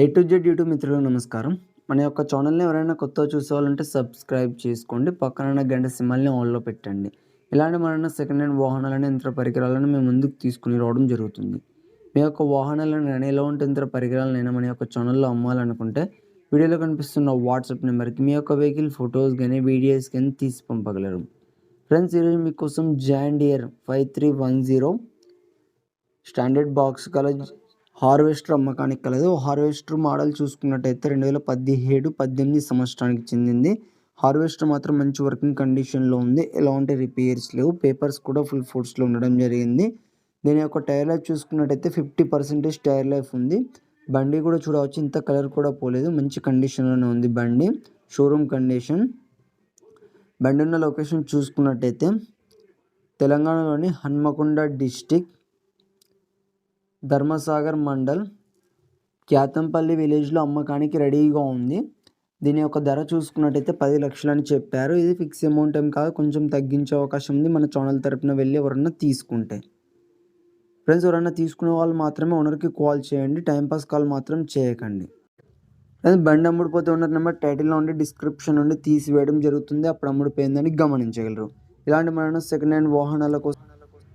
A to Z YouTube మిత్రులకు నమస్కారం. మన యొక్క ఛానల్ని ఎవరైనా కొత్తగా చూసేవాళ్ళంటే సబ్స్క్రైబ్ చేసుకోండి. పక్కన గంట సిమ్మల్ని ఆన్లో పెట్టండి. ఇలాంటి మన సెకండ్ హ్యాండ్ వాహనాలను యంత్ర పరికరాలను మేము ముందుకు తీసుకుని రావడం జరుగుతుంది. మీ యొక్క వాహనాలను కానీ ఎలాంటి యంత్ర పరికరాలనైనా మన యొక్క ఛానల్లో అమ్మాలనుకుంటే వీడియోలో కనిపిస్తున్న వాట్సాప్ నెంబర్కి మీ యొక్క వెహికల్ ఫొటోస్ కానీ వీడియోస్ కానీ తీసి పంపగలరు. ఫ్రెండ్స్ ఈరోజు మీకోసం John Deere five three one zero standard box colour harvester అమ్మకానికి కలదు. హార్వెస్టర్ మోడల్ చూసుకున్నట్టయితే రెండు వేల పదిహేడు పద్దెనిమిది సంవత్సరానికి చెందింది. హార్వెస్టర్ మాత్రం మంచి వర్కింగ్ కండిషన్లో ఉంది. ఎలాంటి రిపేర్స్ లేవు. పేపర్స్ కూడా ఫుల్ ఫోర్స్లో ఉండడం జరిగింది. దీని యొక్క టైర్ లైఫ్ చూసుకున్నట్టయితే ఫిఫ్టీ పర్సెంటేజ్ టైర్ లైఫ్ ఉంది. బండి కూడా చూడవచ్చు. ఇంత కలర్ కూడా పోలేదు. మంచి కండిషన్లోనే ఉంది బండి. Showroom condition. బండి ఉన్న లొకేషన్ చూసుకున్నట్టయితే తెలంగాణలోని హన్మకొండ డిస్టిక్ ధర్మసాగర్ మండల్ క్యాతంపల్లి విలేజ్లో అమ్మకానికి రెడీగా ఉంది. దీని యొక్క ధర చూసుకున్నట్టయితే పది లక్షలని చెప్పారు. ఇది ఫిక్స్ అమౌంట్ ఏం కాదు కొంచెం తగ్గించే అవకాశం ఉంది. మన ఛానల్ తరపున వెళ్ళి ఎవరన్నా తీసుకుంటే. ఫ్రెండ్స్ ఎవరైనా తీసుకునే వాళ్ళు మాత్రమే ఓనర్కి కాల్ చేయండి. టైంపాస్ కాల్ మాత్రం చేయకండి. ఫ్రెండ్స్ బండి అమ్ముడిపోతే ఓనర్ నెంబర్ టైటిల్లో ఉండి డిస్క్రిప్షన్ నుండి తీసివేయడం జరుగుతుంది. అప్పుడు అమ్ముడిపోయిందని గమనించగలరు. ఇలాంటి మన సెకండ్ హ్యాండ్ వాహనాల కోసం